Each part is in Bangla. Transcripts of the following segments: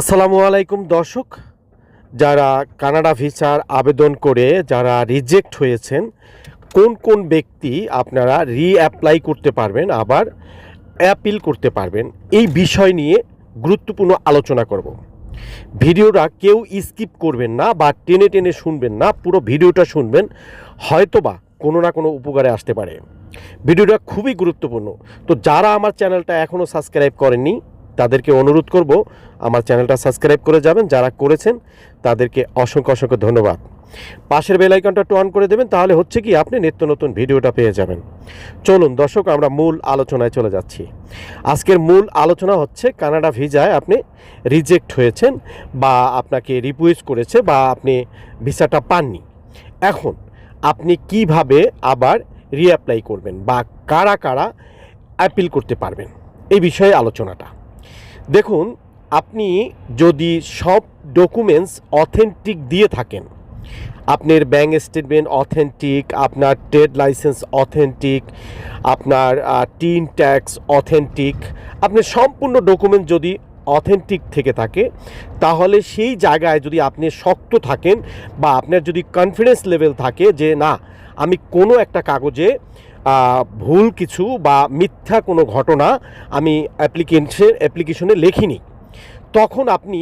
আসসালামু আলাইকুম দর্শক, যারা কানাডা ভিসার আবেদন করে যারা রিজেক্ট হয়েছেন, কোন কোন ব্যক্তি আপনারা রিঅ্যাপ্লাই করতে পারবেন, আবার অ্যাপিল করতে পারবেন, এই বিষয় নিয়ে গুরুত্বপূর্ণ আলোচনা করব। ভিডিওটা কেউ স্কিপ করবেন না বা টেনে টেনে শুনবেন না, পুরো ভিডিওটা শুনবেন, হয়তোবা কোনো না কোনো উপকারে আসতে পারে। ভিডিওটা খুবই গুরুত্বপূর্ণ। তো যারা আমার চ্যানেলটা এখনও সাবস্ক্রাইব করেননি তাদেরকে অনুরোধ করব আমার চ্যানেলটা সাবস্ক্রাইব করে যাবেন, যারা করেছেন তাদেরকে অসংখ্য অসংখ্য ধন্যবাদ। পাশের বেল আইকনটা একটু অন করে দেবেন, তাহলে হচ্ছে কি আপনি নিত্য নতুন ভিডিওটা পেয়ে যাবেন। চলুন দর্শক, আমরা মূল আলোচনায় চলে যাচ্ছি। আজকের মূল আলোচনা হচ্ছে কানাডা ভিসায় আপনি রিজেক্ট হয়েছেন বা আপনাকে রিকুয়েস্ট করেছে বা আপনি ভিসাটা পাননি। এখন আপনি কীভাবে আবার রিঅ্যাপ্লাই করবেন বা কারা কারা অ্যাপিল করতে পারবেন? এই বিষয়ে আলোচনাটা। দেখুন, আপনি যদি সব ডকুমেন্টস অথেন্টিক দিয়ে থাকেন, আপনার ব্যাঙ্ক স্টেটমেন্ট অথেন্টিক আপনার ট্রেড লাইসেন্স অথেন্টিক আপনার টিন ট্যাক্স অথেন্টিক আপনার সম্পূর্ণ ডকুমেন্ট যদি অথেন্টিক থেকে থাকে, তাহলে সেই জায়গায় যদি আপনি শক্ত থাকেন বা আপনার যদি কনফিডেন্স লেভেল থাকে যে না, আমি কোনো একটা কাগজে ভুল কিছু বা মিথ্যা কোনো ঘটনা আমি অ্যাপ্লিকেশন অ্যাপ্লিকেশনে লেখিনি। তখন আপনি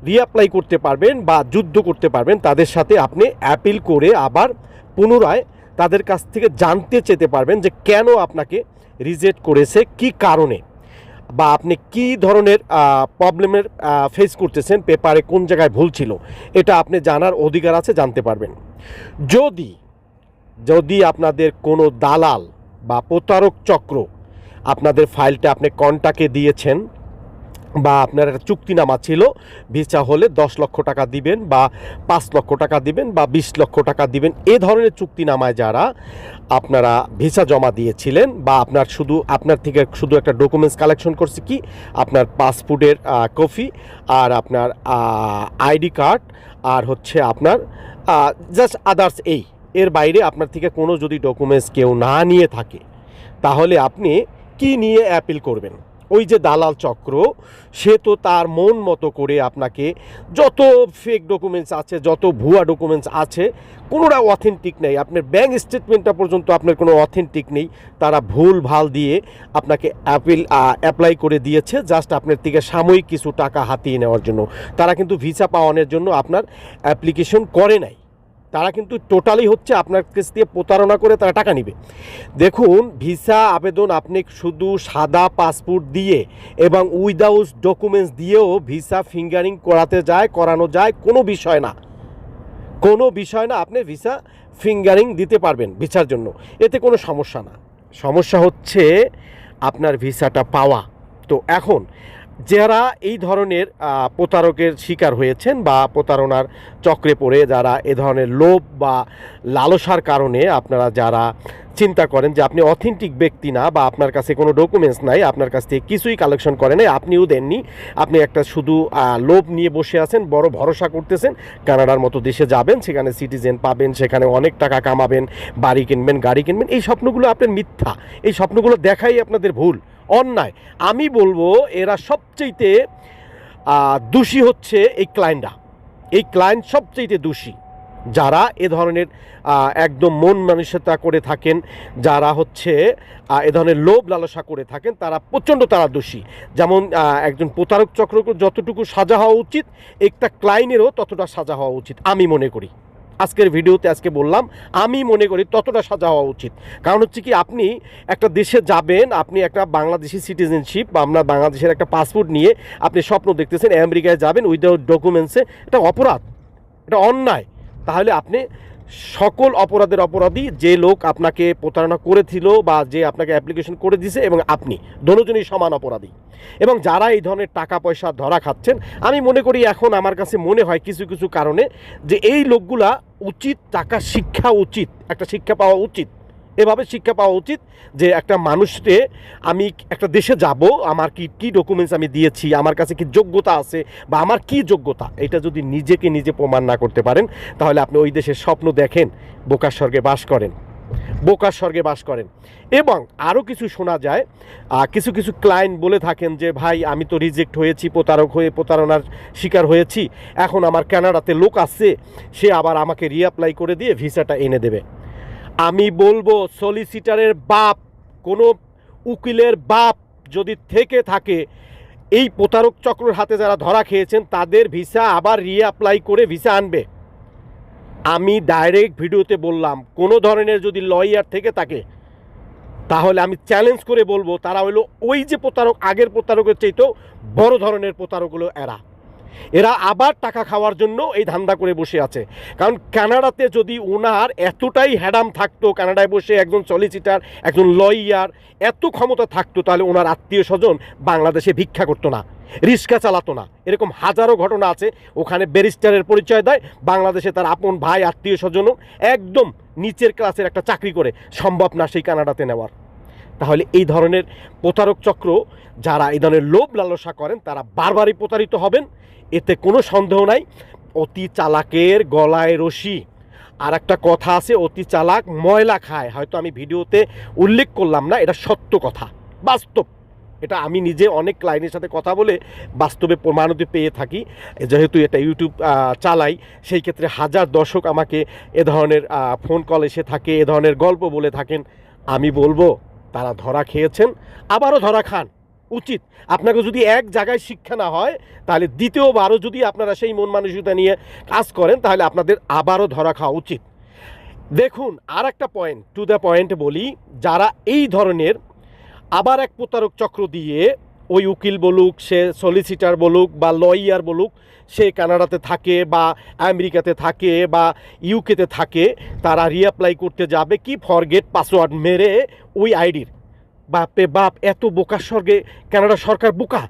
রিঅ্যাপ্লাই করতে পারবেন বা যুদ্ধ করতে পারবেন, তাদের সাথে আপনি অ্যাপিল করে আবার পুনরায় তাদের কাছ থেকে জানতে চেতে পারবেন যে কেন আপনাকে রিজেক্ট করেছে, কি কারণে? বা আপনি কি ধরনের প্রবলেমের ফেস করতেছেন, পেপারে কোন জায়গায় ভুল ছিল? এটা আপনি জানার অধিকার আছে, জানতে পারবেন। যদি যদি আপনাদের কোনো দালাল বা প্রতারক চক্র আপনাদের ফাইলটা আপনি কন্টাকে দিয়েছেন বা আপনার একটা চুক্তিনামা ছিল, ভিসা হলে দশ লক্ষ টাকা দিবেন বা পাঁচ লক্ষ টাকা দিবেন বা বিশ লক্ষ টাকা দিবেন, এ ধরনের চুক্তিনামায় যারা আপনারা ভিসা জমা দিয়েছিলেন বা আপনার শুধু, আপনার থেকে শুধু একটা ডকুমেন্টস কালেকশন করছে কি? আপনার পাসপোর্টের কপি আর আপনার আইডি কার্ড আর হচ্ছে আপনার জাস্ট আদার্স এই। এর বাইরে আপনার থেকে কোনো যদি ডকুমেন্টস কেউ না নিয়ে থাকে, তাহলে আপনি কি নিয়ে অ্যাপিল করবেন? ওই যে দালাল চক্র, সে তো তার মন মতো করে আপনাকে যত ফেক ডকুমেন্টস আছে, যত ভুয়া ডকুমেন্টস আছে, কোনোটা অথেন্টিক নেই। আপনার ব্যাঙ্ক স্টেটমেন্টটা পর্যন্ত আপনার কোনো অথেন্টিক নেই। তারা ভুল ভালো দিয়ে আপনাকে অ্যাপিল অ্যাপ্লাই করে দিয়েছে জাস্ট আপনার থেকে সাময়িক কিছু টাকা হাতিয়ে নেওয়ার জন্য। তারা কিন্তু ভিসা পাওয়ানোর জন্য আপনার অ্যাপ্লিকেশন করে নাই। তারা কিন্তু টোটালি হচ্ছে আপনার কাছ দিয়ে প্রতারণা করে তারা টাকা নেবে। দেখুন ভিসা আবেদন আপনি শুধু সাদা পাসপোর্ট দিয়ে এবং উইদাউট ডকুমেন্টস দিয়েও ভিসা ফিঙ্গারিং করাতে যায়, করানো যায়, কোনো বিষয় না। কোনো বিষয় না, আপনি ভিসা ফিঙ্গারিং দিতে পারবেন ভিসার জন্য। এতে কোনো সমস্যা না। সমস্যা হচ্ছে আপনার ভিসাটা পাওয়া। তো এখন যারা এই ধরনের প্রতারকের শিকার হয়েছেন বা প্রতারণার চক্রে পড়ে, যারা এ ধরনের লোভ বা লালসার কারণে আপনারা যারা চিন্তা করেন যে আপনি অথেন্টিক ব্যক্তি না বা আপনার কাছে কোনো ডকুমেন্টস নাই, আপনার কাছ থেকে কিছুই কালেকশন করে নাই, আপনিও দেননি, আপনি একটা শুধু লোভ নিয়ে বসে আছেন, বড় ভরসা করতেছেন, কানাডার মতো দেশে যাবেন, সেখানে সিটিজেন পাবেন, সেখানে অনেক টাকা কামাবেন, বাড়ি কিনবেন, গাড়ি কিনবেন, এই স্বপ্নগুলো আপনার মিথ্যা, এই স্বপ্নগুলো দেখাই আপনাদের ভুল। অন্যায়। আমি বলব, এরা সবচেয়েতে দোষী হচ্ছে এই ক্লায়েন্টরা এই ক্লায়েন্ট সবচেয়েতে দোষী। যারা এ ধরনের একদম মন মানসিকতা করে থাকেন, যারা হচ্ছে এ ধরনের লোভ লালসা করে থাকেন, তারা প্রচণ্ড তারা দোষী। যেমন একজন প্রতারক চক্র যতটুকু সাজা হওয়া উচিত, একটা ক্লায়েন্টেরও ততটা সাজা হওয়া উচিত, আমি মনে করি। আজকের ভিডিওতে আজকে বললাম, আমি মনে করি ততটা সাজা হওয়া উচিত। কারণ হচ্ছে কি, আপনি একটা দেশে যাবেন, আপনি একটা বাংলাদেশি সিটিজেনশিপ বা আমরা বাংলাদেশের একটা পাসপোর্ট নিয়ে আপনি স্বপ্ন দেখতেছেন, আমেরিকায় যাবেন উইদাউট ডকুমেন্টসে এটা অপরাধ, এটা অন্যায়। তাহলে আপনি সকল অপরাধের অপরাধী, যে লোক আপনাকে প্রতারণা করেছিল বা যে আপনাকে অ্যাপ্লিকেশন করে দিয়েছে এবং আপনি দুজনই সমান অপরাধী। এবং যারা এই ধরনের টাকা পয়সা ধরা খাচ্ছেন, আমি মনে করি এখন আমার কাছে মনে হয় কিছু কিছু কারণে যে এই লোকগুলা উচিত টাকা শিক্ষা উচিত, একটা শিক্ষা পাওয়া উচিত। এভাবে শিক্ষা পাওয়া উচিত যে একটা মানুষকে আমি একটা দেশে যাব, আমার কি কি ডকুমেন্টস আমি দিয়েছি, আমার কাছে কি যোগ্যতা আছে বা আমার কি যোগ্যতা? এটা যদি নিজেকে নিজে প্রমাণ না করতে পারেন, তাহলে আপনি ওই দেশের স্বপ্ন দেখেন, বোকার স্বর্গে বাস করেন। বোকার স্বর্গে বাস করেন। এবং আরও কিছু শোনা যায় কিছু কিছু ক্লায়েন্ট বলে থাকেন যে, ভাই, আমি তো রিজেক্ট হয়েছি, প্রতারক হয়ে প্রতারণার শিকার হয়েছি, এখন আমার কানাডাতে লোক আসছে সে আবার আমাকে রিঅ্যাপ্লাই করে দিয়ে ভিসাটা এনে দেবে। আমি বলব সলিসিটারের বাপ, কোনো উকিলের বাপ যদি থেকে থাকে, এই প্রতারক চক্রের হাতে যারা ধরা খেয়েছেন, তাদের ভিসা আবার রিঅ্যাপ্লাই করে ভিসা আনবে। আমি ডাইরেক্ট ভিডিওতে বললাম, কোনো ধরনের যদি লয়ার থেকে থাকে, তাহলে আমি চ্যালেঞ্জ করে বলব, তারা হলো ওই যে প্রতারক, আগের প্রতারকের চাইতেও বড় ধরনের প্রতারক হলো এরা। এরা আবার টাকা খাওয়ার জন্য এই ধান্দা করে বসে আছে। কারণ কানাডাতে যদি ওনার এতটাই হ্যাডাম থাকতো, কানাডায় বসে একজন সলিসিটার একজন লয়ার এত ক্ষমতা থাকতো, তাহলে ওনার আত্মীয় স্বজন বাংলাদেশে ভিক্ষা করতো না। রিক্সা চালাতো না। এরকম হাজারো ঘটনা আছে, ওখানে ব্যারিস্টারের পরিচয় দেয়, বাংলাদেশে তার আপন ভাই, আত্মীয় স্বজনও একদম নিচের ক্লাসের একটা চাকরি করে, সম্ভব না সেই কানাডাতে নেওয়ার। তাহলে এই ধরনের প্রতারক চক্র, যারা এই ধরনের লোভ লালসা করেন, তারা বারবারই প্রতারিত হবেন, এতে কোনো সন্দেহ নাই। অতি চালাকের গলায় রশি। আর একটা কথা আছে, অতি চালাক ময়লা খায়। হয়তো আমি ভিডিওতে উল্লেখ করলাম না, এটা সত্য কথা, বাস্তব। এটা আমি নিজে অনেক ক্লায়েন্টের সাথে কথা বলে বাস্তবে প্রমাণিত পেয়ে থাকি। যেহেতু এটা ইউটিউব চালাই, সেই ক্ষেত্রে হাজার দর্শক আমাকে এ ধরনের ফোন কল এসে থাকে, এ ধরনের গল্প বলে থাকেন। আমি বলব, তারা ধরা খেয়েছেন, আবারও ধরা খান। উচিত। আপনাকে যদি এক জায়গায় শিক্ষা না হয়, তাহলে দ্বিতীয়বারও যদি আপনারা সেই মন মানসিকতা নিয়ে কাজ করেন, তাহলে আপনাদের আবারও ধরা খাওয়া উচিত। দেখুন আর একটা পয়েন্ট টু দ্য পয়েন্ট বলি, যারা এই ধরনের আবার এক প্রতারক চক্র দিয়ে ওই উকিল বলুক, সে সলিসিটার বলুক বা লয়ার বলুক, সে কানাডাতে থাকে বা আমেরিকাতে থাকে বা ইউকেতে থাকে, তারা রিঅ্যাপ্লাই করতে যাবে কি ফরগেট পাসওয়ার্ড মেরে ওই আইডির বাপে বাপ, এত বোকার স্বর্গে কানাডা সরকার বোকা।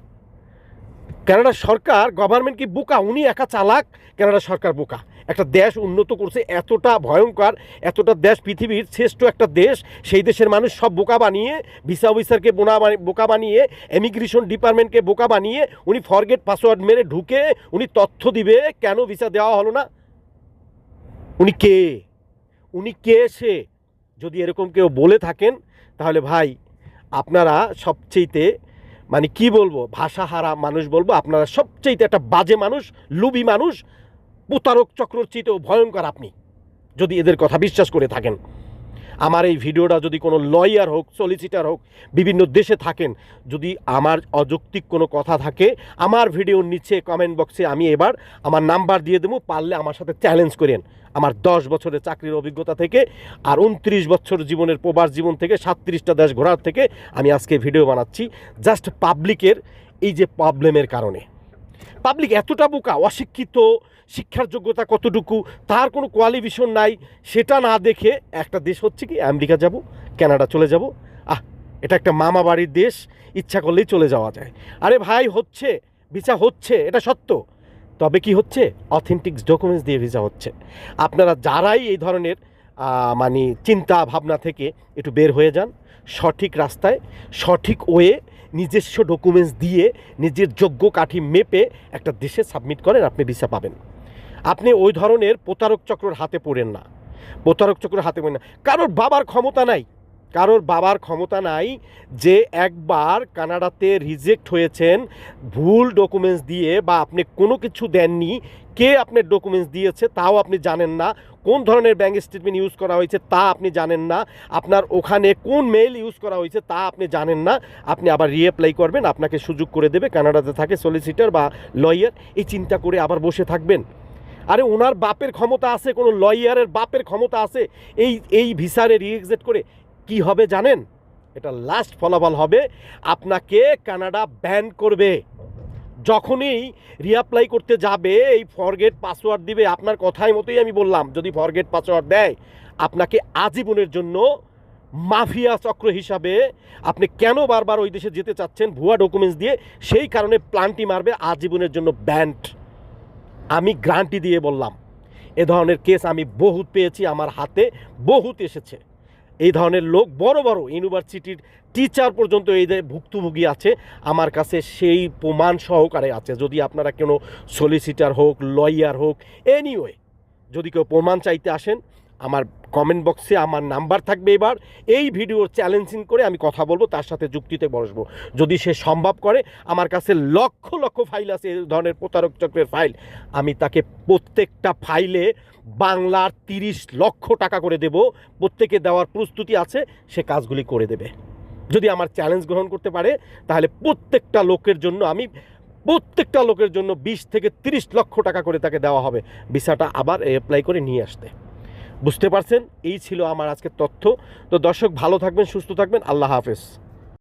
কানাডা সরকার গভর্নমেন্ট কি বোকা? উনি একা চালাক, কানাডা সরকার বোকা। একটা দেশ উন্নত করছে এতটা ভয়ঙ্কর, এতটা দেশ পৃথিবীর শ্রেষ্ঠ একটা দেশ, সেই দেশের মানুষ সব বোকা বানিয়ে ভিসা অফিসারকে বোনা বোকা বানিয়ে ইমিগ্রেশন ডিপার্টমেন্টকে বোকা বানিয়ে, উনি ফরগেট পাসওয়ার্ড মেরে ঢুকে, উনি তথ্য দিবে, কেন ভিসা দেওয়া হলো না? উনি কে? উনি কে সে? যদি এরকম কেউ বলে থাকেন, তাহলে ভাই, আপনারা সবচেয়েতে মানে কি বলব, ভাষাহারা মানুষ বলব, আপনারা সবচেয়ে একটা বাজে মানুষ, লুবি মানুষ, প্রতারক চক্রর চেয়েতেও ভয়ঙ্কর আপনি, যদি এদের কথা বিশ্বাস করে থাকেন। আমার এই ভিডিওটা যদি কোনো লয়ার হোক সলিসিটার হোক, বিভিন্ন দেশে থাকেন, যদি আমার অযৌক্তিক কোনো কথা থাকে, আমার ভিডিওর নিচে কমেন্ট বক্সে আমি এবার আমার নাম্বার দিয়ে দেবো, পারলে আমার সাথে চ্যালেঞ্জ করেন। আমার দশ বছরের চাকরির অভিজ্ঞতা থেকে আর উনত্রিশ বছর জীবনের প্রবাস জীবন থেকে সাতত্রিশটা দেশ ঘোরার থেকে আমি আজকে ভিডিও বানাচ্ছি জাস্ট পাবলিকের এই যে প্রবলেমের কারণে। পাবলিক এতটা বোকা, অশিক্ষিত শিক্ষার যোগ্যতা কতটুকু, তার কোনো কোয়ালিফিকেশন নাই, সেটা না দেখে একটা দেশ হচ্ছে কি, আমেরিকা যাব, কানাডা চলে যাব। আহ, এটা একটা মামা বাড়ির দেশ, ইচ্ছা করলেই চলে যাওয়া যায়। আরে ভাই, হচ্ছে, ভিসা হচ্ছে, এটা সত্য। তবে কি হচ্ছে অথেন্টিক ডকুমেন্টস দিয়ে ভিসা হচ্ছে। আপনারা যারাই এই ধরনের মানে চিন্তা ভাবনা থেকে একটু বের হয়ে যান, সঠিক রাস্তায়, সঠিক ওয়ে, নিজস্ব ডকুমেন্টস দিয়ে, নিজের যোগ্য কাঠি মেপে একটা দেশে সাবমিট করেন, আপনি ভিসা পাবেন। আপনি ওই ধরনের প্রতারক চক্রের হাতে পড়েন না। প্রতারক চক্রের হাতে পড়েন না। কারোর বাবার ক্ষমতা নাই। কারোর বাবার ক্ষমতা নাই যে একবার কানাডাতে রিজেক্ট হয়েছেন, ভুল ডকুমেন্টস দিয়ে বা আপনি কোনো কিছু দেননি, কে আপনার ডকুমেন্টস দিয়েছে তাও আপনি জানেন না, কোন ধরনের ব্যাঙ্ক স্টেটমেন্ট ইউজ করা হয়েছে তা আপনি জানেন না, আপনার ওখানে কোন মেইল ইউজ করা হয়েছে তা আপনি জানেন না, আপনি আবার রিঅ্যাপ্লাই করবেন, আপনাকে সুযোগ করে দেবে, কানাডাতে থাকে সলিসিটার বা লয়ার এই চিন্তা করে আবার বসে থাকবেন। আরে ওনার বাপের ক্ষমতা আছে, কোনো লয়ারের বাপের ক্ষমতা আছে, এই এই ভিসারে রিজেক্ট করে কি হবে জানেন? এটা লাস্ট ফলাফল হবে, আপনাকে কানাডা ব্যান করবে। যখনই রিঅ্যাপ্লাই করতে যাবে, এই ফরগেট পাসওয়ার্ড দিবে, আপনার কথাই মতোই আমি বললাম, যদি ফরগেট পাসওয়ার্ড দেয়, আপনাকে আজীবনের জন্য মাফিয়া চক্র হিসাবে আপনি কেন বারবার ওই দেশে যেতে চাচ্ছেন, ভুয়া ডকুমেন্টস দিয়ে, সেই কারণে প্লান্টি মারবে, আজীবনের জন্য ব্যান্ড আমি গ্রান্টি দিয়ে বললাম, এ ধরনের কেস আমি বহুত পেয়েছি, আমার হাতে বহুত এসেছে। এই ধরনের লোক বড় বড় ইউনিভার্সিটির টিচার পর্যন্ত এই ভুক্তভোগী আছে, আমার কাছে সেই প্রমাণ সহকারে আছে। যদি আপনারা কোনো সলিসিটার হোক লয়ার হোক এনিওয়ে যদি কেউ প্রমাণ চাইতে আসেন আমার কমেন্ট বক্সে আমার নাম্বার থাকবে এবার। এই ভিডিওর চ্যালেঞ্জিং করে আমি কথা বলব, তার সাথে যুক্তিতে বসবো। যদি সে সম্ভব করে, আমার কাছে লক্ষ লক্ষ ফাইল আছে, এই ধরনের প্রতারক চক্রের ফাইল আমি তাকে প্রত্যেকটা ফাইলে বাংলার তিরিশ লক্ষ টাকা করে দেব। প্রত্যেকে দেওয়ার প্রস্তুতি আছে, সে কাজগুলি করে দেবে। যদি আমার চ্যালেঞ্জ গ্রহণ করতে পারে, তাহলে প্রত্যেকটা লোকের জন্য আমি, প্রত্যেকটা লোকের জন্য বিশ থেকে তিরিশ লক্ষ টাকা করে তাকে দেওয়া হবে। ভিসাটা আবার অ্যাপ্লাই করে নিয়ে আসতে। বুঝতে পারছেন? এই ছিল আমার আজকের তথ্য। তো দর্শক ভালো থাকবেন, সুস্থ থাকবেন। আল্লাহ হাফেজ।